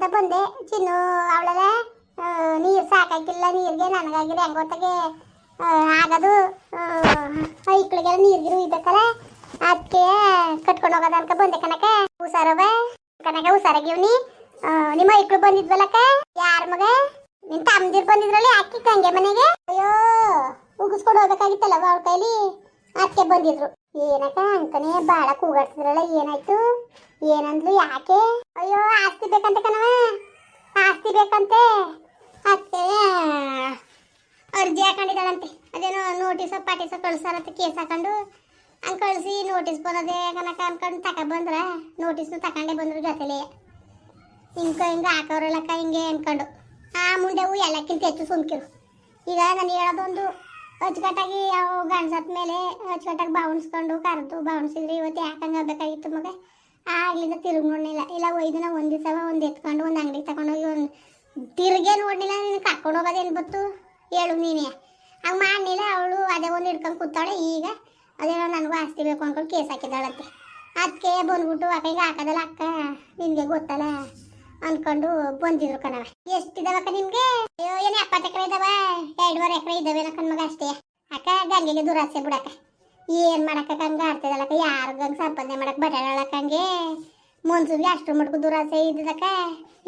ಹೋಗೋದಂತ ಬಂದೆ. ಚಿನ್ನು ಅವಳಲ್ಲ ನೀರು ಸಾಕಾಗಿಲ್ಲ ನೀರಿಗೆ ನನಗಾಗಿಲ್ಲ ಹೆಂಗೊತ್ತಾಗೆ ಆಗದು. ಐಕ್ಳಿಗೆಲ್ಲ ನೀರ್ಗಿರು ಇದ್ದಕ್ಕಲ್ಲ ಅದಕ್ಕೆ ಕಟ್ಕೊಂಡು ಹೋಗೋದ ಅನ್ಕ ಬಂದೆ ಕನಕ ಹುಷಾರವ ಕನಕ ಹುಷಾರಾಗಿವ್ನಿ ನಿಮ್ಮ ಐಕ್ಳು ಬಂದಿದ್ವಲ್ಲಕ್ಕ? ಯಾರ ಮಗ? ನಿನ್ ತಮ್ಮದಿರ್ ಬಂದಿದ್ರಲ್ಲಿ ಅಕ್ಕಿ ಕಂಗೆ ಮನೆಗೆ? ಅಯ್ಯೋ, ಉಗಿಸ್ಕೊಂಡು ಹೋಗ್ಬೇಕಾಗಿತ್ತಲ್ಲ ಅವ್ರ ಕೈಲಿ? ಅದಕ್ಕೆ ಬಂದಿದ್ರು. ಏನಕ್ಕ ಅಂಕನೇ ಬಾಳ ಕೂಗಾಡ್ತಿದ್ರಲ್ಲ, ಏನಾಯ್ತು? ಏನಂದ್ಲು ಯಾಕೆ? ಅಯ್ಯೋ, ಆಸ್ತಿ ಬೇಕಂತ ಕಣವ ಆಸ್ತಿ ಬೇಕಂತೆ. ಅತ್ತೆ ಅರ್ಜಿ ಹಾಕೊಂಡಿದ್ದಾಳಂತೆ. ಅದೇನೋ ನೋಟಿಸ ಪಾಟಿಸ ಅಂತ ಕೇಸ್ ಹಾಕೊಂಡು. ಹಂಗೆ ಕಳಿಸಿ ನೋಟಿಸ್ ಬರೋದೇ ಕನಕ ಅನ್ಕೊಂಡು ತಕ ಬಂದ್ರ ನೋಟಿಸ್ನು ತಕೊಂಡೇ ಬಂದ್ರು ಜೊತೆಲೆ. ಹಿಂಗೆ ಹಿಂಗೆ ಹಾಕೋರಲ್ಲಕ್ಕ ಹಿಂಗೆ ಅನ್ಕೊಂಡು. ಆ ಮುಂದೆ ಎಲ್ಲಕ್ಕಿಂತ ಹೆಚ್ಚು ಸುಮ್ಕಿರು. ಈಗ ನಾನು ಹೇಳೋದೊಂದು ಅಚ್ಚುಕಟ್ಟಾಗಿ ಅವು ಗಂಡ್ಸತ್ ಮೇಲೆ ಅಚ್ಚುಕಟ್ಟಾಗಿ ಬಾವಣಿಸ್ಕೊಂಡು ಕರೆದು ಬಾವಣಿಸಿದ್ರಿ ಇವತ್ತು ಯಾಕಂಗೆ ಬೇಕಾಗಿತ್ತು ಮಗ? ಆಗ್ಲಿಂದ ತಿರುಗಿ ನೋಡಲಿಲ್ಲ. ಇಲ್ಲ, ಒಯ್ದು ನಾವು ಒಂದು ದಿವಸ ಒಂದು ಎತ್ಕೊಂಡು ಒಂದು ಅಂಗಡಿ ತಗೊಂಡೋಗಿ ಒಂದು ತಿರುಗೇ ನೋಡಲಿಲ್ಲ ನೀನು ಕರ್ಕೊಂಡು ಹೋಗೋದೇನು ಬತ್ತು ಹೇಳು ನೀನೇ. ಹಂಗೆ ಮಾಡಲಿಲ್ಲ, ಅವಳು ಅದೇ ಒಂದು ಹಿಡ್ಕೊಂಡು ಕೂತಾಳೆ. ಈಗ ಅದೇನೋ ನನಗೂ ಆಸ್ತಿ ಬೇಕು ಅನ್ಕೊಂಡು ಕೇಸ್ ಹಾಕಿದ್ದಾಳಂತೆ. ಅದಕ್ಕೆ ಬಂದ್ಬಿಟ್ಟು ಅಕ್ಕಗೆ ಹಾಕೋದಲ್ಲ ಅಕ್ಕ? ನಿನಗೆ ಗೊತ್ತಲ್ಲ? ಅನ್ಕೊಂಡು ಬಂದಿದ್ರು ಕಣವ ಎಷ್ಟಿದಾವಕ್ಕ ನಿಮ್ಗೆ? ಅಯ್ಯೋ, ಏನ್ ಎಪ್ಪತ್ತು ಎಕರೆ ಇದಾವ? ಎರಡುವರೆ ಎಕರೆ ಇದಾವೆ ಕಣ್ಮಗ ಅಷ್ಟೇ. ಅಕ್ಕ, ಗಂಗೆಗೆ ದುರಾಸೆ ಬಿಡಕ್ಕ. ಏನ್ ಮಾಡಕ್ಕ ಹಂಗ ಯಾರು ಯಾರಿಗ ಸಂಪಾದನೆ ಮಾಡಕ್ ಬಟಾಳಕ್ಕಂಗೆ ಮನ್ಸೂರಿಗೆ ಅಷ್ಟು ಮಟ್ಕು ದುರಾಸೆ ಇದ್ದದಕ್ಕ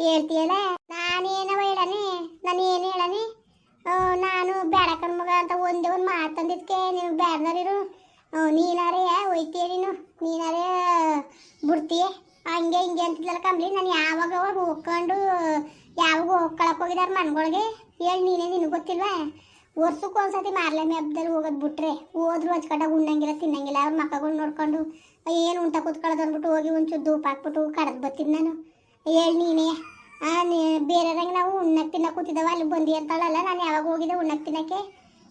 ಹೇಳ್ತೀಯಲ್ಲ? ನಾನೇನವ ಹೇಳನಿ? ನಾನು ಏನು ಹೇಳನಿ? ನಾನು ಬೇಡ ಕಣ್ಮಗ ಅಂತ ಒಂದೇ ಒಂದು ಮಾತಂದಿದ್ಕೆ ನಿನಗೆ ಬೇಡದರಿರು ನೀನಾರೇ ಒಯ್ತೀಯ ನೀನು? ನೀನಾರೇ ಬಿಡ್ತೀಯ? ಹಂಗೆ ಹಿಂಗೆ ಅಂತಿದ್ಲಲ್ಲ ಕಂಬ್ಲಿ ನಾನು ಯಾವಾಗ ಅವಾಗ ಹೋಗ್ಕೊಂಡು, ಯಾವಾಗ ಹೋಗ್ಕೊಳಕ್ ಹೋಗಿದಾರ ಮನ್ಗಳಿಗೆ? ಹೇಳಿ ನೀನೇ, ನಿನಗೆ ಗೊತ್ತಿಲ್ವಾ? ವರ್ಷಕ್ಕೆ ಒಂದ್ಸತಿ ಮಾರ್ಲೆ ಹಬ್ಬದಲ್ಲಿ ಹೋಗೋದು ಬಿಟ್ರೆ, ಹೋದ್ರು ಹಚ್ಕೊಂಡಾಗ ಉಣ್ಣಂಗಿಲ್ಲ, ತಿನ್ನಂಗಿಲ್ಲ, ಅವ್ರ ಮಕ್ಕಳು ನೋಡ್ಕೊಂಡು, ಏನು ಉಂಟ ಕೂತ್ಕೊಳ್ಳೋದು? ಅಂದ್ಬಿಟ್ಟು ಹೋಗಿ ಒಂಚೂರು ಧೂಪ ಹಾಕ್ಬಿಟ್ಟು ಕಡ್ದು ಬರ್ತೀನಿ ನಾನು. ಹೇಳಿ ನೀನೇ ಬೇರೆಯವ್ರಂಗೆ ನಾವು ಉಣ್ಣಕ್ಕೆ ತಿನ್ನಕ್ಕೆ ಕೂತಿದ್ದಾವ, ಅಲ್ಲಿ ಬಂದಿ ಅಂತಾಳಲ್ಲ, ನಾನು ಯಾವಾಗ ಹೋಗಿದ್ದೆ ಉಣ್ಣಕ್ಕೆ ತಿನ್ನಕ್ಕೆ?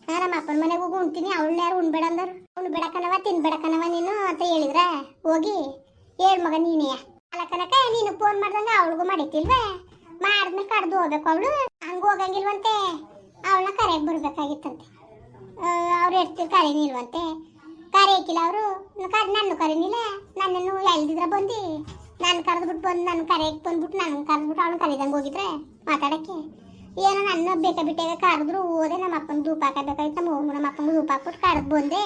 ನಾನು ನಮ್ಮ ಅಪ್ಪನ ಮನೆಗೆ ಹೋಗಿ ಉಣ್ತೀನಿ, ಅವಳನ್ನ ಯಾರು ಉಣ್ಬೇಡ ಅಂದರು? ಉಣ್ಬೇಡಕ್ಕನವ ತಿನ್ಬೇಡಕ್ಕನವ ನೀನು ಅಂತ ಹೇಳಿದ್ರೆ? ಹೋಗಿ. ಹೇಳ್ ಮಗ ನೀನೇ? ಅಲ್ಲ ಕನಕ, ನೀನು ಫೋನ್ ಮಾಡ್ದಂಗ ಅವಳಿಗೂ ಮಾಡಿತಿಲ್ವಾ ಮಾಡಿದ್ಮೇಲೆ ಕಡ್ದು ಹೋಗ್ಬೇಕು ಅವಳು. ಹಂಗ ಹೋಗಂಗಿಲ್ವಂತೆ. ಅವಳನ್ನ ಕರೆಗೆ ಬರ್ಬೇಕಾಗಿತ್ತಂತೆ. ಅವ್ರು ಎಷ್ಟಿರ್ ಕರೆನಿಲ್ವಂತೆ ಕರೆಯಕ್ಕಿಲ್ಲ ಅವರು? ಕರೆ ನನ್ನ ಕರೀನಿಲ್ಲ? ನನ್ನನ್ನು ಎಲ್ದಿದ್ರ ಬಂದು? ನಾನು ಕರೆದ್ಬಿಟ್ಟು ಬಂದು ನನ್ನ ಕರೆಗೆ ಬಂದ್ಬಿಟ್ಟು ನನ್ನ ಕರೆದ್ಬಿಟ್ಟು ಅವಳು ಕರೀದಂಗೆ ಹೋಗಿದ್ರೆ ಮಾತಾಡಕ್ಕೆ? ಏನೋ ನನ್ನ ಬೇಕಾ ಬಿಟ್ಟಾಗ ಕರೆದ್ರು ಹೋದೆ, ನಮ್ಮ ಅಪ್ಪನ ಧೂಪ ಹಾಕಬೇಕಾಯ್ತು ನಮ್ಮ ಹೋಗು ನಮ್ಮ ಅಪ್ಪನ ಧೂಪ ಹಾಕ್ಬಿಟ್ಟು ಕರೆದು ಬಂದೆ.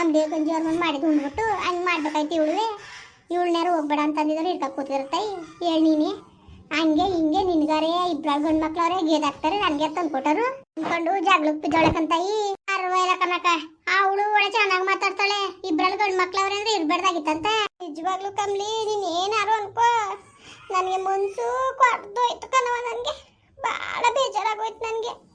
ಅಂಬೆ ಗಂಜಿ ಅವ್ರ ಮಾಡಿದ್ದು ಉಂಡ್ಬಿಟ್ಟು ಹಂಗೆ ಮಾಡ್ಬೇಕಾಯ್ತು ಇವಳನ್ಯಾರು ಹೋಗ್ಬೇಡ ಅಂತಂದಿದ್ರು ಇರ್ಕ ಕೂತಿರ್ತಾಯಿ ಹೇಳಿ ನೀನೆ. ಹಂಗೆ ಹಿಂಗೆ ನಿನ್ಗಾರೆ ಇಬ್ಬರು ಗಂಡ್ ಮಕ್ಳವ್ರೆ ಗೇದಾಕ್ತಾರೆ ನನ್ಗೆ ತಂದ್ಕೊಟ್ಟರು ಅಂದ್ಕೊಂಡು ಜಗಳಕ್ ಬಿದ್ದೋಳಕಂತಾಯಿ ಅರ್ವೈಲ ಕನಕ ಅವಳು ಒಳ್ಳೆ ಚೆನ್ನಾಗಿ ಮಾತಾಡ್ತಾಳೆ. ಇಬ್ಬರಲ್ಲಿ ಗಂಡ್ ಮಕ್ಳವ್ರೆ ಅಂದ್ರೆ ಇರ್ಬಾರ್ದಾಗಿತ್ತಂತ. ನಿಜವಾಗ್ಲೂ ಕಮ್ಲಿ, ನೀನ್ ಏನಾರು ಅನ್ಕೋ. ನನಗೆ ಮನ್ಸು ಕೊಡ್ದೋಯ್ತು ಕಣವ ನನಗೆ. ಭಾಳ ಬೇಜಾರಾಗೋಯ್ತು ನನಗೆ.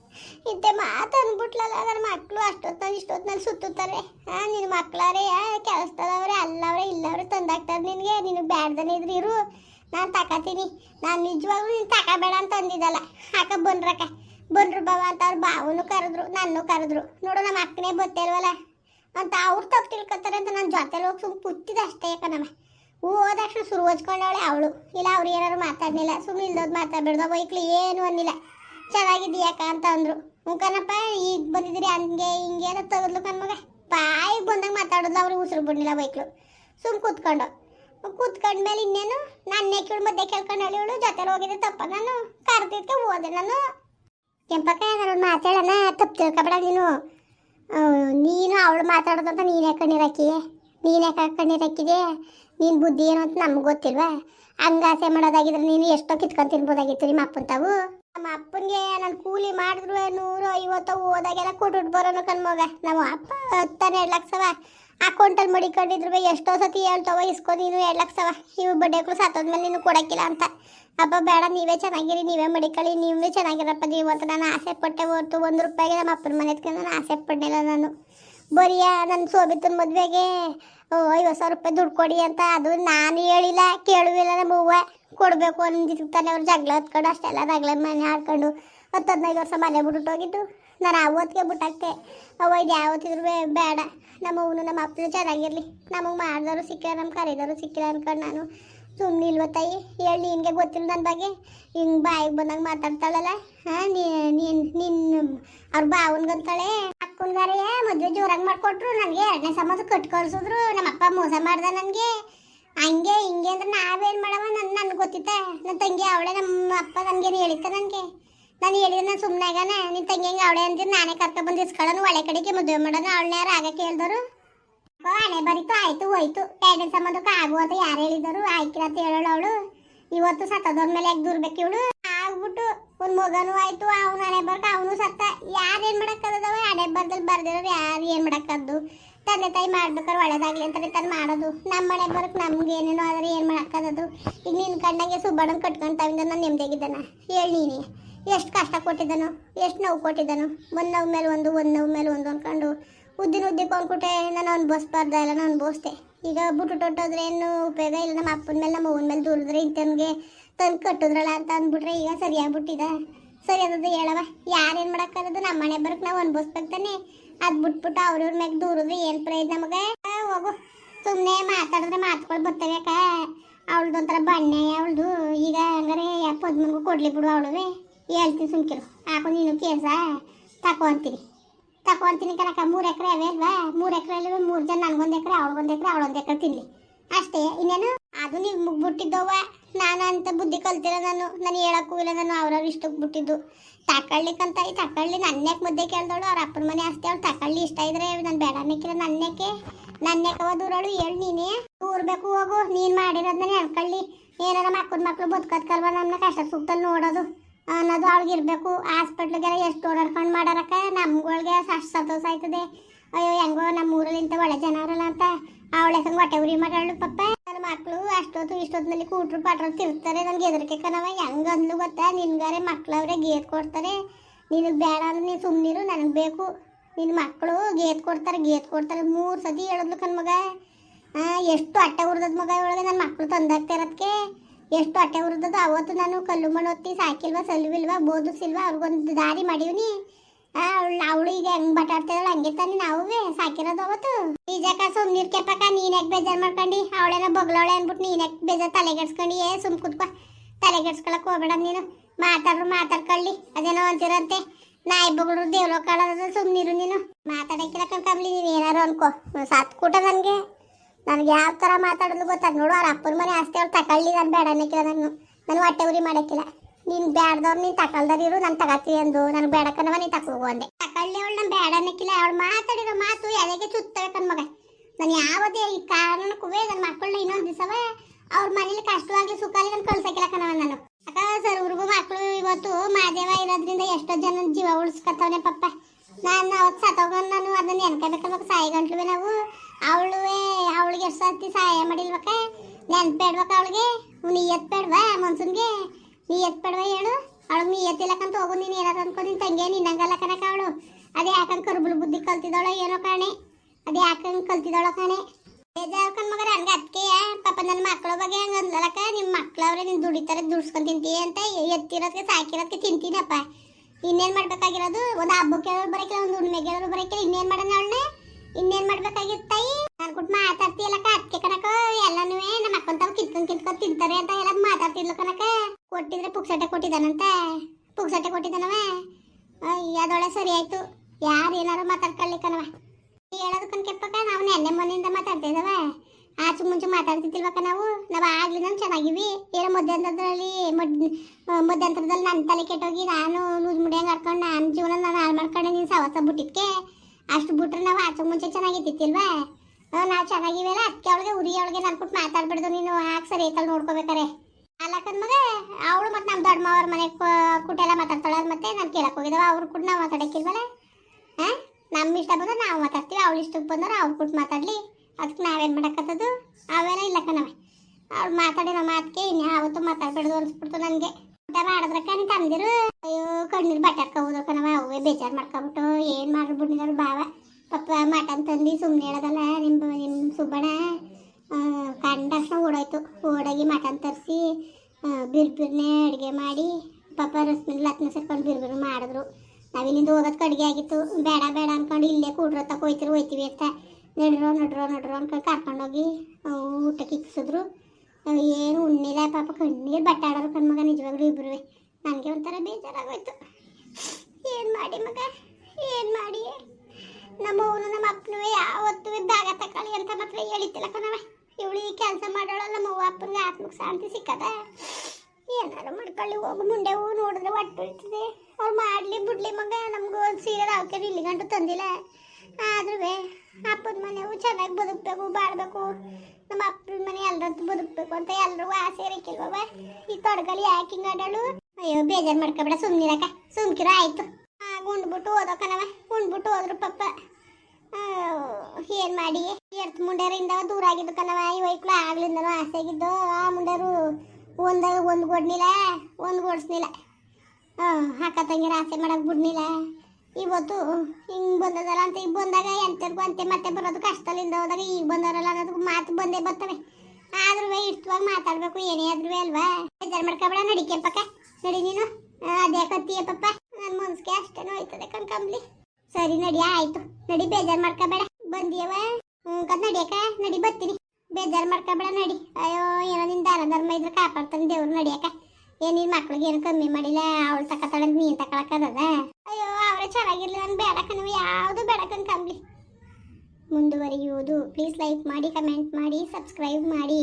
ಇಂತೆ ಮಾತು ಅಂದ್ಬಿಟ್ಲಲ್ಲ, ನನ್ನ ಮಕ್ಕಳು ಅಷ್ಟೊತ್ತಲ್ಲಿ ಇಷ್ಟೊತ್ತಿನಲ್ಲಿ ಸುತ್ತುತ್ತಾರೆ. ಹಾಂ ನಿನ್ನ ಮಕ್ಕಳಾರೆ ಕೆಲಸದವ್ರೆ, ಅಲ್ಲವ್ರೆ, ಇಲ್ಲವ್ರೆ ತಂದಾಕ್ತಾರೆ ನಿನಗೆ ನಿನಗೆ ಬ್ಯಾಡ್ದನೆ ಇದ್ರೆ ಇರು. ನಾನು ತಕತೀನಿ. ನಾನು ನಿಜವಾಗ್ಲೂ ನೀನು ತಕಬೇಡ ಅಂತ ಅಂದಿದ್ದಲ್ಲ. ಹಾಕ ಬಂದ್ರಕ್ಕ ಬನ್ರು ಬಾವ ಅಂತ ಅವ್ರ ಬಾವನು ಕರೆದ್ರು, ನನ್ನೂ ಕರೆದ್ರು. ನೋಡು ನಮ್ಮ ಅಕ್ಕನೇ ಗೊತ್ತಿಲ್ವಲ್ಲ ಅಂತ ಅವ್ರು ತಪ್ಪು ತಿಳ್ಕೊತಾರೆ ಅಂತ ನನ್ನ ಜೊತೆಲಿ ಹೋಗಿ ಸುಮ್ಮನೆ ಪುತ್ತಿದ ಅಷ್ಟೇ ಕಣಮ್ಮ. ಹೋದಾಕ್ಷಣ ಶುರು ಹಚ್ಕೊಂಡವಳೆ ಅವಳು. ಇಲ್ಲ, ಅವ್ರು ಏನಾದ್ರು ಮಾತಾಡಲಿಲ್ಲ. ಸುಮ್ಮನೆ ಇಲ್ದೋದು ಮಾತಾಡ್ಬಿಡ್ದ ವೈಕ್ಲಿ ಏನು ಅನ್ನಿಲ್ಲ. ಚೆನ್ನಾಗಿದ್ದೀಯಕ್ಕ ಅಂತ ಅಂದ್ರು. ಮುಖನಪ್ಪ, ಈಗ ಬಂದಿದ್ರಿ ಹಂಗೆ ಹಿಂಗೆ ಅಂತ ತಗದ್ಲು ಕಣ್ ಮಗ. ಬಾಯಿಗೆ ಬಂದಾಗ ಮಾತಾಡೋದು ಅವ್ರಿಗೆ ಉಸಿರು ಬಿಡಲಿಲ್ಲ ಬೈಕ್ಲು ಸುಮ್ಮ ಕೂತ್ಕೊಂಡು. ಕೂತ್ಕೊಂಡ್ಮೇಲೆ ಇನ್ನೇನು ನನ್ನ ಕಿಳು ಮಧ್ಯೆ ಕೇಳ್ಕೊಂಡು ಹೇಳಿ ಇವಳು ಜೊತೆಲಿ ಹೋಗಿದ್ದೆ ತಪ್ಪ ನಾನು. ಕರೆದಿದ್ಕೆ ಹೋದೆ ನಾನು. ಕೆಂಪಕ್ಕ ನಾನು ಮಾತಾಡೋಣ, ತಪ್ಪು ತಿಳ್ಕೊಬೇಡ ನೀನು. ನೀನು ಅವಳು ಮಾತಾಡೋದಂತ ನೀನು ನೀನೇ ನೀನು ಯಾಕೆ ಹಾಕಿದೆ? ನೀನು ಬುದ್ಧಿ ಏನು ಅಂತ ನಮ್ಗೆ ಗೊತ್ತಿಲ್ವಾ? ಹಂಗಾಸೆ ಮಾಡೋದಾಗಿದ್ರೆ ನೀನು ಎಷ್ಟೋ ಕಿತ್ಕೊಂಡು ತಿನ್ಬೋದಾಗಿತ್ತು ನಿಮ್ಮ ಅಪ್ಪನ ತಾವು. ನಮ್ಮ ಅಪ್ಪನಿಗೆ ನಾನು ಕೂಲಿ ಮಾಡಿದ್ರು ನೂರು ಐವತ್ತು ಹೋದಾಗೆಲ್ಲ ಕೊಟ್ಟು ಬರೋನು ಕಣ್ಮಗ ನಮ್ಮ ಅಪ್ಪ ಹತ್ತಾನೆ ಎರಡು ಲಕ್ಷವ. ಅಕೌಂಟಲ್ಲಿ ಮಡಿಕೊಂಡಿದ್ರು ಎಷ್ಟೋ ಸತಿ ಹೇಳ್ತವ ಇಸ್ಕೋ ನೀನು ಎರಡು ಲಕ್ಷವ. ಇವು ಬಡ್ಡೆಗಳು ಸತ್ತೋದ್ಮೇಲೆ ನೀನು ಕೊಡಕಿಲ್ಲ ಅಂತ. ಅಪ್ಪ, ಬೇಡ, ನೀವೇ ಚೆನ್ನಾಗಿರಿ, ನೀವೇ ಮಡಿಕೊಳ್ಳಿ, ನೀವೇ ಚೆನ್ನಾಗಿರಪ್ಪ ನೀವು ಅಂತ ನಾನು ಆಸೆ ಪಟ್ಟೆ ಹೊರ್ತು ಒಂದು ರೂಪಾಯಿಗೆ ನಮ್ಮ ಅಪ್ಪನ ಮನೆ ನಾನು ಆಸೆ ಪಡಲಿಲ್ಲ ನಾನು. ಬರೀ ನನ್ನ ಸೋಬಿತನ ಮದುವೆಗೆ. ಐವತ್ತು ಸಾವಿರ ರೂಪಾಯಿ ದುಡ್ಡು ಕೊಡಿ ಅಂತ. ಅದು ನಾನು ಹೇಳಿಲ್ಲ, ಕೇಳುವಿಲ್ಲ ನಮ್ಮ ಅವ್ವ. ಕೊಡಬೇಕು ಅಂದಿರ್ತಾನೆ ಅವ್ರು ಜಗಳ ಹತ್ಕೊಂಡು, ಅಷ್ಟೆಲ್ಲ ರಗಳೆ ಮನೆ ಆಡ್ಕೊಂಡು ಹತ್ತು ಹದಿನೈದು ವರ್ಷ ಮನೆ ಬಿಟ್ಟು ಹೋಗಿದ್ದು. ನಾನು ಅವತ್ತಿಗೆ ಬಿಟ್ಟಾಕ್ತೆ ಅವ್ವ, ಇದು ಯಾವತ್ತಿದ್ರು ಬೇಡ. ನಮ್ಮ ನಮ್ಮ ಅಪ್ಪನ ಚೆನ್ನಾಗಿರಲಿ. ನಮಗೆ ಮಾಡಿದವರು ಸಿಕ್ಕಿಲ್ಲ, ನಮ್ಮ ಕರೀದವರು ಸಿಕ್ಕಿಲ್ಲ ಅನ್ಕೊಂಡು ನಾನು ಸುಮ್ಮನೆ ಇಲ್ವ ತಾಯಿ ಹೇಳಿ, ನಿನಗೆ ಗೊತ್ತಿಲ್ಲ ನನ್ನ ಬಗ್ಗೆ. ಹಿಂಗೆ ಬಾಯಿಗೆ ಬಂದಂಗೆ ಮಾತಾಡ್ತಾಳಲ್ಲ. ಹಾಂ ನೀನು ನಿನ್ನ ಅವ್ರ ಬಾವನ್ಗಂತಾಳೆ ಅಕ್ಕನ್ಗಾರೆಯ ಮದುವೆ ಜೋರಾಗಿ ಮಾಡಿಕೊಟ್ರು, ನನಗೆ ಎರಡನೇ ಸಂಬಂಧ ಕಟ್ ಕಳ್ಸಿದ್ರು ನಮ್ಮ ಅಪ್ಪ ಮೋಸ ಮಾಡ್ದ ನನಗೆ. ಹಂಗೆ ಹಿಂಗೆ ಅಂದ್ರೆ ನಾವೇನು ಮಾಡವ? ನನ್ ನನ್ಗೆ ಗೊತ್ತಿತ್ತ. ನನ್ನ ತಂಗಿ ಅವಳೆ ನಮ್ಮ ಅಪ್ಪ ನನಗೇನು ಹೇಳಿತ್ತ ನನಗೆ? ನಾನು ಹೇಳಿದ್ರೆ ನಾನು ಸುಮ್ಮನೆಗಾನ ನಿನ್ನ ತಂಗಿ ಹೆಂಗೆ ಅವಳೆ ಅಂದಿದ್ದು ನಾನೇ ಕರ್ಕ ಬಂದು ಇಸ್ಕೊಳ್ಳೋನು ಒಳ್ಳೆ ಕಡೆಗೆ ಮದುವೆ ಮಾಡೋಣ, ಅವಳನ್ನ ಯಾರು ಆಗಕ್ಕೆ ಹೇಳ್ದರು ಹಣೆ ಬರೀತು, ಆಯಿತು, ಹೋಯ್ತು. ಎರಡನೇ ಸಂಬಂಧಕ್ಕೆ ಆಗುವಂತ ಯಾರು ಹೇಳಿದರು? ಆಯ್ಕೆ ಅಂತ ಹೇಳೋಳು ಅವಳು. ಇವತ್ತು ಸತ್ತದವ್ರ ಮೇಲೆ ಯಾಕೆ ದೂರ್ಬೇಕು ಇವಳು? ಒಂದ್ ಮಗನೂ ಆಯ್ತು, ಅವನು ಹಣೆ ಬರ್ಕ ಅವನು ಸತ್ತ. ಯಾರು ಏನ್ ಮಾಡಕ್ಕದವ ಹಣೆ ಬರ್ದಲ್ಲಿ ಬರ್ದಿರೋರು ಯಾರು ಏನ್ ಮಾಡಕ್ಕದ್ದು ತಂದೆ ತಾಯಿ ಮಾಡ್ಬೇಕಾದ್ರೆ ಒಳ್ಳೇದಾಗ್ಲಿ ಅಂತಾನೆ ತಾನು ಮಾಡೋದು. ನಮ್ಮ ಮನೆ ಬರಕ್ ನಮ್ಗೆ ಏನೇನೋ ಆದ್ರೆ ಏನು ಮಾಡಕ್ಕದದು ಈಗ ನಿನ್ನ ಕಂಡಂಗೆ ಸುಬ್ಬಣ್ಣನ ಕಟ್ಕೊಂತಾವಿಂದ ನಾನು ನೆಮ್ಮದಿಯಾಗಿದ್ದಾನ ಹೇಳಿ ನೀನೆ. ಎಷ್ಟು ಕಷ್ಟ ಕೊಟ್ಟಿದ್ದಾನು, ಎಷ್ಟು ನೋವು ಕೊಟ್ಟಿದ್ದಾನು? ಒಂದು ನೋವು ಮೇಲೆ ಒಂದು ಒಂದು ನೋವು ಮೇಲೆ ಒಂದು ಅಂದ್ಕೊಂಡು ಉದ್ದಿನ ಉದ್ದಿ ಕೊಂಡ್ಬಿಟ್ಟೆ ನಾನು ಅನ್ಭವಿಸ್ಬಾರ್ದ ಎಲ್ಲ ನಾನು ಬೋಸ್ತೆ ಈಗ ಬುಟ್ಟು ತೊಟ್ಟೋದ್ರೆ ಏನು ಉಪಯೋಗ ಇಲ್ಲ. ನಮ್ಮ ಅಪ್ಪನ ಮೇಲೆ, ನಮ್ಮ ಅವನ ಮೇಲೆ ದೂರಿದ್ರೆ ಇಂತನ್ಗೆ ತಂದು ಕಟ್ಟಿದ್ರಲ್ಲ ಅಂತ ಅಂದ್ಬಿಟ್ರೆ ಈಗ ಸರಿಯಾಗ್ಬಿಟ್ಟಿದ ಸರಿ ಅದದು ಹೇಳವ ಯಾರೇನು ಮಾಡೋಕ್ಕಾಗದು ನಮ್ಮ ಮನೆ ಬರಕ್ ನಾವು ಅನ್ಭವಿಸ್ಬೇಕು ತಾನೆ. ಅದು ಬಿಟ್ಬಿಟ್ಟು ಅವ್ರವ್ರ ಮ್ಯಾಗ ದೂರಿದ್ರೆ ಏನು ಪ್ರಯೋಜನ ನಮಗೆ? ಹೋಗು. ಸುಮ್ಮನೆ ಮಾತಾಡಿದ್ರೆ ಮಾತುಗಳು ಬರ್ತವ್ಯಾಕ ಅವಳ್ದೊಂಥರ ಬಣ್ಣೆ, ಅವಳದು ಈಗ ಹಂಗಾರೆ ಪದ್ಮನಿಗೂ ಕೊಡ್ಲಿ ಬಿಡು ಅವಳುವೆ. ಹೇಳ್ತೀನಿ ಸುಮ್ಕಿರು ಹಾಕು ನೀನು ಕೇಸ. ತಕೋ ಅಂತೀನಿ. ತಕೋ ಅಂತೀನಿ ಕನಕ ಮೂರು ಎಕರೆ ಅವೇ ಅಲ್ವಾ? ಮೂರು ಎಕರೆ ಮೂರು ಜನ, ನನಗೊಂದು ಎಕರೆ, ಅವಳಗೊಂದು ಎಕರೆ, ಅವಳೊಂದು ಎಕರೆ ತಿನ್ಲಿ. ಅಷ್ಟೇ. ಇನ್ನೇನು? ಅದು ನೀವು ಮುಗ್ಬಿಟ್ಟಿದ್ದವ ನಾನು ಅಂತ ಬುದ್ಧಿ ಕಲ್ತಿರ ನಾನು. ನಾನು ಹೇಳಕ್ಕೂ ಇಲ್ಲ, ನಾನು ಅವ್ರವ್ರ ಇಷ್ಟಕ್ಕೆ ಬಿಟ್ಟಿದ್ದು. ತಕೊಳ್ಳಿಕ್ಕಂತ ಈ ತಕೊಳ್ಳಿ ನನ್ಯಾಕೆ ಮುದ್ದೆ ಕೇಳ್ದವಳು? ಅವ್ರ ಅಪ್ಪನ ಮನೆ ಆಸ್ತಿ ಅವ್ಳು ತಕೊಳ್ಳಿ ಇಷ್ಟ ಇದ್ರೆ ನಾನು ಬೇಡ ಅನ್ನಕ್ಕಿಲ್ಲ ನನ್ನ್ಯಾಕೆ ನನ್ನೇಕವ ದೂರಳು? ಹೇಳು ನೀನೇ. ಊರ್ಬೇಕು ಹೋಗು, ನೀನು ಮಾಡಿರೋದನ್ನ ಹೇಳ್ಕೊಳ್ಳಿ ಏನಾರ ಮಕ್ಕಳ ಮಕ್ಕಳು ಬದುಕೋದ್ಕಲ್ವ ನಮ್ಮನ್ನ ಕಷ್ಟ ಸುಖದಲ್ಲಿ ನೋಡೋದು? ಅನ್ನೋದು ಅವ್ಳಿಗೆ ಇರಬೇಕು ಹಾಸ್ಪಿಟ್ಲಿಗೆಲ್ಲ ಎಷ್ಟು ಓಡಾಡ್ಕೊಂಡು ಮಾಡಾರಕ್ಕ? ನಮ್ಗಳಿಗೆ ಅಷ್ಟು ಸಂತೋಷ ಆಯ್ತದೆ. ಅಯ್ಯೋ, ಹೆಂಗೋ ನಮ್ಮ ಊರಲ್ಲಿ ಇಂಥ ಒಳ್ಳೆ ಜನ ಅವರಲ್ಲ ಅಂತ. ಅವಳೆ ಹೊಟ್ಟೆ ಉರಿ ಮಾಡಾಳು ಪಪ್ಪ ನನ್ನ ಮಕ್ಕಳು ಅಷ್ಟೊತ್ತು ಇಷ್ಟೊತ್ತಿನಲ್ಲಿ ಕೂಟ್ರು ಪಾಟ್ರು ತಿರ್ತಾರೆ ನನ್ಗೆ ಹೆದರಿಕೆ ಕಣವ ಹೆಂಗೆ ಅಂದ್ಲು ಗೊತ್ತಾ? ನಿನ್ಗಾರೆ ಮಕ್ಳವ್ರೆ ಗೇತ್ ಕೊಡ್ತಾರೆ. ನಿನಗೆ ಬೇಡ ಅಂದ್ರೆ ನೀನು ಸುಮ್ಮನಿರು ನನಗೆ ಬೇಕು. ನಿನ್ನ ಮಕ್ಕಳು ಗೇತ್ ಕೊಡ್ತಾರೆ ಗೇತ್ ಕೊಡ್ತಾರೆ. ಮೂರು ಸತಿ ಹೇಳಿದ್ಲು ಕಣ್ ಮಗ. ಎಷ್ಟು ಅಟ್ಟೆ ಉರ್ದದ ಮಗ ಒಳಗೆ ನನ್ನ ಮಕ್ಕಳು ತಂದಾಗ್ತಿರೋದಕ್ಕೆ ಎಷ್ಟು ಅಟ್ಟೆ ಉರ್ದದ ಅವತ್ತು ನಾನು ಕಲ್ಲು ಮಣ್ಣು ಹೊತ್ತಿ ಸಾಕಿಲ್ವಾ, ಸಲ್ವಿಲ್ವಾ ಬೋಧಿಸಿಲ್ವಾ ಅವ್ರಿಗೊಂದು ದಾರಿ ಮಾಡೀವ್ನಿ. ಅವಳು ಅವಳು ಈಗ ಹೆಂಗ್ ಬಟಾಡ್ತಿದ್ದಾಳೆ ಹಂಗೆ ತಾನೆ ನಾವೇ ಸಾಕಿರೋದು ಅವತ್ತು. ಬೀಜಕ್ಕ ಸುಮ್ನಿರ್ ಕೆಪ್ಪಕ್ಕ ನೀನ್ ಬೇಜಾರ್ ಮಾಡ್ಕೊಂಡಿ? ಅವಳೇನ ಬಗ್ಲವಳೆ ಅನ್ಬಿಟ್ಟು ನೀನ್ ಯಾಕೆ ಬೇಜಾರ್ ತಲೆಗೆಡ್ಸ್ಕೊಂಡಿ? ಏ, ಸುಮ್ ಕುತ್ಕೋ. ತಲೆಗೆಡ್ಸ್ಕೊಳಕ್ ಹೋಗ್ಬೇಡ ನೀನು. ಮಾತಾಡ್ರು ಮಾತಾಡ್ಕೊಳ್ಳಿ. ಅದೇನೋ ಅಂತಿರಂತೆ. ನಾಯಿ ಬಗ್ಳು ದೇವ್ಲೋ ಕಾಳದ ಸುಮ್ನಿರು ನೀನು. ಮಾತಾಡಕ್ಕಿಲ್ಲ ಕಣ್ಕಂಬ್ಲಿ ನೀನು ಏನಾರು ಅನ್ಕೋ. ಸಾತ್ ಕೂಟ ನನಗೆ. ನನಗೆ ಯಾವ ತರ ಮಾತಾಡೋದು ಗೊತ್ತಾಗ ನೋಡು. ಅವ್ರ ಅಪ್ಪನ ಮನೆ ಆಸ್ತಿ ಅವ್ರು ತಗೊಳ್ಳಿ, ನಾನು ಬೇಡ ಅನ್ನಕ್ಕಿಲ್ಲ ನಾನು. ನಾನು ಹೊಟ್ಟೆ ಉರಿ ಮಾಡಕ್ಕಿಲ್ಲ. ನೀನು ಬ್ಯಾಡ್ದವ್ರು ನೀನ್ ತಗೊಳ್ದಾರ ಇರು, ನಾನು ತಗತ್ತೀನಿ ಅಂದು. ನನಗೆ ಬೇಡಕ್ಕನವ ನೀನ್ ತಕೋಗು ಅಂದೆ. ತಕಳ್ಳಿ ಅವಳು ನಾನು ಬೇಡ ಅನ್ನಕ್ಕಿಲ್ಲ ಅವಳು ಮಾತಾಡಿರೋ ಮಾತು ಎದೆಗೆ ಚುತ್ತವೆ ಕಣ್ಮಗ ನಾನು ಯಾವುದೇ ಈ ಕಾರಣಕ್ಕೂ ನನ್ನ ಮಕ್ಕಳನ್ನ ಇನ್ನೊಂದು ದಿವಸವ ಅವ್ರ ಮನೇಲಿ ಕಷ್ಟವಾಗ್ಲಿ ಸುಖಾಲಿ ನಾನು ಕಳ್ಸಕ್ಕಿಲ್ಲ ಕಣವ ನಾನು. ಅಕ್ಕ, ಸರ್ ಊರಿಗೂ ಮಕ್ಕಳು ಇವತ್ತು ಮಾದೇವ ಇರೋದ್ರಿಂದ ಎಷ್ಟೋ ಜನ ಜೀವ ಉಳಿಸ್ಕೊತಾವನೆ ಪಪ್ಪ. ನಾನು ಅವತ್ತು ಸತ್ತೋಗೊಂಡು ನಾನು, ಅದನ್ನ ನೆನ್ಕೋಬೇಕಲ್ವ ಸಾಯಿ ಗಂಟ್ಲುವೆ ನಾವು. ಅವಳು ಅವಳಿಗೆ ಎಷ್ಟು ಸತಿ ಸಹಾಯ ಮಾಡಿಲ್ವಕ್ಕ? ನೆನ್ಪೇಡ್ಬೇಕ ಅವಳಿಗೆ? ನೀಯತ್ ಬೇಡ್ವಾ ಮನ್ಸನ್ಗೆ? ನೀಯತ್ ಬೇಡ್ವಾ ಹೇಳು? ಅವಳು ನೀ ಇಲ್ಲಕ್ಕಂತ ಹೋಗು, ನೀನು ಏನಾದ್ರು ಅನ್ಕೊ, ನಿನ್ ತಂಗಿ ನಿನ್ನಂಗಲ್ಲ ಕನಕ ಅವಳು. ಅದೇ ಯಾಕಂಗೆ ಕರ್ಬುಳು ಬುದ್ಧಿ ಕಲ್ತಿದ್ದಾಳೋ ಏನೋ ಕಾಣೆ. ಅದೇ ಯಾಕಂಗ್ ಕಲ್ತಿದ್ದಾಳೋ ಕಾಣೆ. ಬೇಜಾರ್ಕೊಂಡ್ ಮಗ ನನ್ಗೆ ಅದಕ್ಕೆ ಪಾಪ ನನ್ನ ಮಕ್ಕಳ ಬಗ್ಗೆ ಹಂಗ ಅಂದ್ಲಕ್ಕ ನಿಮ್ಮ ಮಕ್ಳವ್ರೆ ನೀನು ದುಡಿತಾರೆ ದುಡ್ಸ್ಕೊಂಡ್ ತಿಂತೀಯ ಅಂತ ಎತ್ತಿರೋದಕ್ಕೆ ಸಾಕಿರೋದಕ್ಕೆ ತಿಂತೀನಪ್ಪ. ಇನ್ನೇನ್ ಮಾಡ್ಬೇಕಾಗಿರೋದು? ಒಂದು ಹಬ್ಬಕ್ಕೆ ಹೇಳೋರು ಬರಕಿಲ್ಲ, ಒಂದು ಹುಣ್ಣಿಮೆಗೆ ಹೇಳೋರು ಬರಕಿಲ್ಲ, ಇನ್ನೇನ್ ಮಾಡೋಣ ಅವಳನ್ನ? ಇನ್ನೇನ್ ಮಾಡ್ಬೇಕಾಗಿರ್ತಾಯಿ ನಾನು ಕೊಟ್ಟು ಮಾತಾಡ್ತೀಯಲ್ಲಕ್ಕ ಅದಕ್ಕೆ ಕನಕ ಎಲ್ಲನೂ ನಮ್ಮ ಅಕ್ಕಂತ ತಾವು ಕಿತ್ಕೊಂಡ್ ಕಿತ್ಕೊಂಡ್ ತಿಂತಾರೆ ಅಂತ ಎಲ್ಲ ಕೊಟ್ಟಿದ್ರೆ ಪುಕ್ಸಟ್ಟೆ ಕೊಟ್ಟಿದ್ದಾನಂತೆ. ಪುಕ್ಸಟ್ಟೆ ಕೊಟ್ಟಿದ್ದಾನವ. ಅದೊಳೆ ಸರಿ ಆಯ್ತು. ಯಾರು ಏನಾರು ಮಾತಾಡ್ಕೊಳ್ಳಿ ಕಣವ ಹೇಳೋದು ಕನ್ಕೆಪ್ಪಕ್ಕ ನಾವು ನೆನ್ನೆ ಮೊನ್ನೆಯಿಂದ ಮಾತಾಡ್ತಾ ಆಚು ಮುಂಚೆ ಮಾತಾಡ್ತಿದ್ದಿಲ್ವಕ್ಕ ನಾವು? ನಾವು ಆಗ್ಲಿ ನಾನು ಚೆನ್ನಾಗಿವಿ. ಏನೋ ಮಧ್ಯಂತರದಲ್ಲಿ ಮಧ್ಯಂತರದಲ್ಲಿ ನನ್ನ ತಲೆ ಕೆಟ್ಟೋಗಿ ನಾನು ಲೂಸ್ ಮುಡಿಯಂಗೆ ಹರ್ಕೊಂಡು ನನ್ನ ಜೀವನ ನಾನು ಹಾಳು ಮಾಡ್ಕೊಂಡೆ ನೀನು ಸವಸ ಬಿಟ್ಟಿದ್ಕೆ. ಅಷ್ಟು ಬಿಟ್ರೆ ನಾವು ಆಚು ಮುಂಚೆ ಚೆನ್ನಾಗಿತ್ತಿಲ್ವಾ ನಾವು ಚೆನ್ನಾಗಿವೆಲ್ಲ ಅದಕ್ಕೆ ಅವಳಿಗೆ ಉರಿ, ಅವಳಿಗೆ ನಾನು ಕೊಟ್ಟು ಮಾತಾಡ್ಬಿಡ್ದು ನೀನು. ಹಾಕಿ ಸರಿ ಐತಲ್ಲಿ ನೋಡ್ಕೋಬೇಕಾರೆ. ಅಲ್ಲಕ್ಕನ್ ಮಗ, ಅವಳು ಮತ್ತೆ ನಮ್ಮ ದೊಡ್ಡ ಮಾವರ ಮನೆ ಕುಟೆಲ್ಲ ಮಾತಾಡ್ತಾಳೆ ಮತ್ತೆ ನಾನು ಕೇಳಕ್ ಹೋಗಿದ್ದಾವ, ಅವ್ರು ಕೂಡ ನಾವು ಮಾತಾಡಕ್ಕಿಲ್ವಲ್ಲ ಹಾಂ? ನಮ್ಮ ಇಷ್ಟ ಬಂದ್ರೆ ನಾವು ಮಾತಾಡ್ತೀವಿ, ಅವಳು ಇಷ್ಟಕ್ಕೆ ಬಂದ್ರೆ ಅವ್ರು ಕೂಡ ಮಾತಾಡ್ಲಿ. ಅದಕ್ಕೆ ನಾವೇನು ಮಾಡಕ್ಕತ್ತದು ಅವೆಲ್ಲ ಇಲ್ಲ ಕಣವೆ ಅವ್ಳು ಮಾತಾಡಿರೋ ಮಾತಿಗೆ ಇನ್ಯಾವತ್ತೂ ಮಾತಾಡ್ಬೇಡ್ದು ಅನ್ಸ್ಬಿಡ್ತು ನನಗೆ. ಊಟ ಮಾಡಿದ್ರಕ್ಕ ನೀನು ತಂದಿರು? ಅಯ್ಯೋ, ಕಣ್ಣೀರು ಬಟ್ಟೆ ಹಾಕೋಬೋದು ಕಣವ ಅವೇ ಬೇಜಾರು ಮಾಡ್ಕೊಬಿಟ್ಟು ಏನು ಮಾಡ್ಬಿಟ್ಟಿದ್ರು ಬಾವ. ಪಪ್ಪ, ಮಟನ್ ತಂದು ಸುಮ್ಮನೆ ಹೇಳೋದಲ್ಲ ನಿಮ್ಮ ನಿಮ್ಮ ಸುಬ್ಬಣ್ಣ. ಕಂಡ ತಕ್ಷಣ ಓಡೋಯ್ತು. ಓಡೋಗಿ ಮಟನ್ ತರಿಸಿ ಬಿರ್ಬಿರ್ನೆ ಅಡುಗೆ ಮಾಡಿ, ಪಾಪ ರಸ್ಮಿನ ಲತ್ನ ಸೇರ್ಕೊಂಡು ಬಿರ್ಬಿರ್ ಮಾಡಿದ್ರು. ನಾವಿಲ್ಲಿಂದ ಹೋಗೋದು ಕಡಿಗೆ ಆಗಿತ್ತು. ಬೇಡ ಬೇಡ ಅನ್ಕೊಂಡು ಇಲ್ಲೇ ಕೂಡ್ರ ತಕ ಹೋಯ್ತಿರು, ಹೋಯ್ತೀವಿ ಅಂತ. ನಡ್ರೋ ನಡ್ರೋ ನಡ್ರೋ ಅಂದ್ಕೊಂಡು ಕರ್ಕೊಂಡೋಗಿ ಊಟಕ್ಕೆ ಇಕ್ಸಿದ್ರು ಏನು ಉಣ್ಣಿಲ್ಲ, ಪಾಪ ಕಣ್ಣೀರು ಬಟ್ಟಾಡೋರು ಕಣ್ಮಗ ನಿಜವಾಗ್ಲೂ ಇಬ್ಬರು ನನಗೆ ಒಂಥರ ಬೇಜಾರಾಗೋಯ್ತು. ಏನು ಮಾಡಿ ಮಗ? ಏನು ಮಾಡಿ? ನಮ್ಮ ಅವನು, ನಮ್ಮ ಅಪ್ಪನೂ ಯಾವತ್ತೂ ಬ್ಯಾಗ ತಕೊಳ್ಳಿ ಅಂತ ಮಾತ್ರ ಹೇಳಿತ್ತಿಲ್ಲ ಕಣವ ಇವಳು ಈ ಕೆಲಸ ಮಾಡೋಳಲ್ಲ ಅಪ್ಪನಿಗೆ ಆತ್ಮಕ್ಕೆ ಶಾಂತಿ ಸಿಕ್ಕದ? ಏನಾರು ಮಾಡ್ಕೊಳ್ಳಿ, ಹೋಗಿ, ಮುಂಡೆ ಹೂ ನೋಡಿದ್ರೆ ಒಟ್ಟು ಇರ್ತದೆ ಅವ್ರು ಮಾಡಲಿ, ಬಿಡ್ಲಿ ಮಗ, ನಮಗೂ ಒಂದು ಸೀರೆ ಅವಕ್ಕೆ ಇಲ್ಲಿ ಗಂಟು ತಂದಿಲ್ಲ. ಆದ್ರೂ ಅಪ್ಪನ ಮನೆವು ಚೆನ್ನಾಗಿ ಬದುಕಬೇಕು, ಬಾಳ್ಬೇಕು. ನಮ್ಮ ಅಪ್ಪನ ಮನೆ ಎಲ್ಲರಂತೂ ಬದುಕಬೇಕು ಅಂತ ಎಲ್ಲರಿಗೂ ಆಸೆ ಇರಕ್ಕಿಲ್ವ ಈ ತೊಡಗಲಿ ಯಾಕೆ ಹಿಂಗೆ ಆಡಾಳು? ಅಯ್ಯೋ, ಬೇಜಾರು ಮಾಡ್ಕೊಬೇಡ ಸುಮ್ಮನಿರಕ ಸುಮ್ಕಿರೋ, ಆಯಿತು. ಉಂಡ್ಬಿಟ್ಟು ಓದೋಕನವ ಉಂಡ್ಬಿಟ್ಟು ಹೋದ್ರು ಪಪ್ಪ. ಏನು ಮಾಡಿ? ಎರ್ತ್ ಮುಂಡ್ಯಾರಿಂದ ದೂರ ಆಗಿದ್ದು ಕಣವ ಈ ವೈಕ್ಳು ಆಗ್ಲಿಂದನೂ ಆಸೆ ಆಗಿದ್ದು ಆ ಮುಂಡ್ಯಾರು ಒಂದ ಒಂದು ಕೊಡ್ನಿಲ್ಲ, ಒಂದು ಕೊಡ್ಸ್ನಿಲ್ಲ. ಹಾಕ ತಂಗಿರ ಆಸೆ ಮಾಡಕ್ ಬಿಡ್ನಿಲ್ಲ. ಇವತ್ತು ಹಿಂಗ್ ಬಂದದಲ್ಲ ಅಂತ ಈಗ ಬಂದಾಗ ಎಂತರ್ಗೂ ಅಂತೆ, ಮತ್ತೆ ಬರೋದು ಕಷ್ಟದಿಂದ ಹೋದಾಗ ಈಗ ಬಂದವರಲ್ಲ ಅನ್ನೋದಕ್ಕೆ ಮಾತು ಬಂದೇ ಬರ್ತವೆ. ಆದ್ರೂ ಇಷ್ಟವಾಗಿ ಮಾತಾಡ್ಬೇಕು, ಏನೇ ಆದ್ರೂ ಅಲ್ವಾ? ಬೇಜಾರು ಮಾಡ್ಕೊಬೇಡ ನಡಿ ಪಕ್ಕ? ನಡಿ ನೀನು. ಅದೇ ಕತ್ತೀಯ ಪಪ್ಪ. ನನ್ನ ಮನ್ಸಿಗೆ ಅಷ್ಟೇನೂ ಹೋಯ್ತದೆ ಕಣ್ಕಂಬ್ಲಿ ಸರಿ, ನಡಿ, ಆಯ್ತು. ನಡಿ, ಬೇಜಾರು ಮಾಡ್ಕೋಬೇಡ. ಬಂದಿಯವ ಹ್ಮ್ ನಡಿಯಕ ನಡಿ ಬರ್ತೀನಿ. ಬೇಜಾರು ಮಾಡ್ಕೋಬೇಡ, ನಡಿ. ಅಯ್ಯೋ, ಏನೋ ನಿನ್ ದಾರ ಧರ್ಮ ಇದ್ರೆ ಕಾಪಾಡ್ತಾನೆ ದೇವ್ರು ನಡಿಯಕ ಏನ್ ನಿನ್ ಮಕ್ಳಿಗೆ ಏನು ಕಮ್ಮಿ ಮಾಡಿಲ್ಲ? ಅವಳು ತಕತಾಳ ನೀನ್ ತಕೊಳಕದ ಅಯ್ಯೋ, ಅವರೇ ಚೆನ್ನಾಗಿರ್ಲಿ ನನ್ ಬೇಡ ನೀವು ಯಾವುದು ಬೇಡ ಕಣ್ಕಂಬ್ಲಿ ಮುಂದುವರಿಯುವುದು. ಪ್ಲೀಸ್ ಲೈಕ್ ಮಾಡಿ ಕಮೆಂಟ್ ಮಾಡಿ ಸಬ್ಸ್ಕ್ರೈಬ್ ಮಾಡಿ.